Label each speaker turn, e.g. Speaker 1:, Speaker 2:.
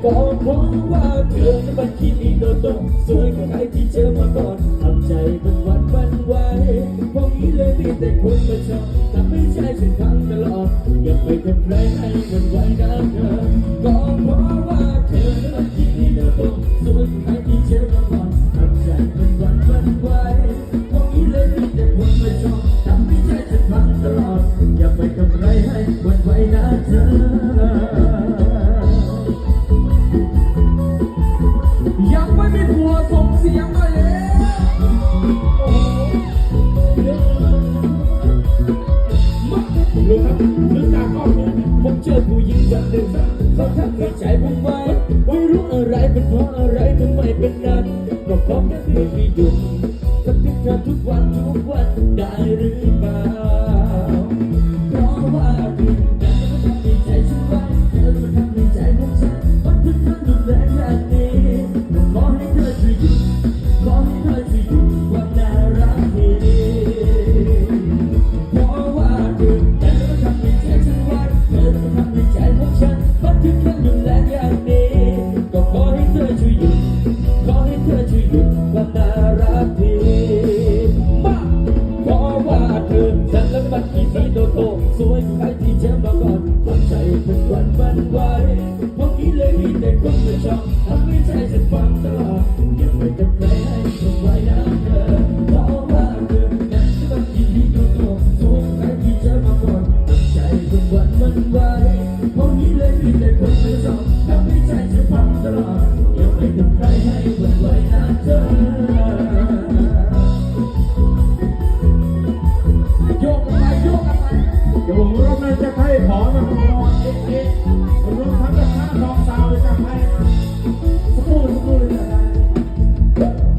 Speaker 1: เพราะว่าเธอนั้นมันคิดดีโดดโดดสวยกว่าใครที่เจอมาก่อนทำใจเป็นวันวันไหวเพราะนี้เลยมีแต่คนมาชอบทำไม่ใช่ฉันครั้งตลอดอย่าไปทำใครให้มันไหวนะเธอก็เพราะว่าเธอนั้นมันคิดดีโดดโดดสวยกว่าใครที่เจอมาก่อนทำใจเป็นวันวันไหวเพราะนี้เลยมีแต่คนมาชอบทำไม่ใช่ฉันครั้งตลอดอย่าไปทำใครให้มัน อ
Speaker 2: ผู้
Speaker 1: หญิงคนหนึ่งเขาทำให้ใจผมไวไม่รู้อะไรเป็นเพราะอะไรทำไมเป็นนั้นก็เพราะแค่เธอไม่หยุดกับที่เธอทุกวันทุกวันได้หรือเปล่า ใจของฉันมันถึงขั้นรุนแรงอย่างนี้ก็ขอให้เธอช่วยหยุดขอให้เธอช่วยหยุดความน่ารักทีมาเพราะว่าเธอฉันและมันกี่สีโตโตสวยใครที่เจอมาก่อนทำใจเป็นวันวันไหวเพราะนี้เลยมีแต่คนมาชอบทำให้ใจฉันฟังตลอดอย่าไปกับใครให้ คนไม่ย่กระเธอโยกกันไปยกกันไปวผมองนั่นจะให้ขอมาขอเอ๊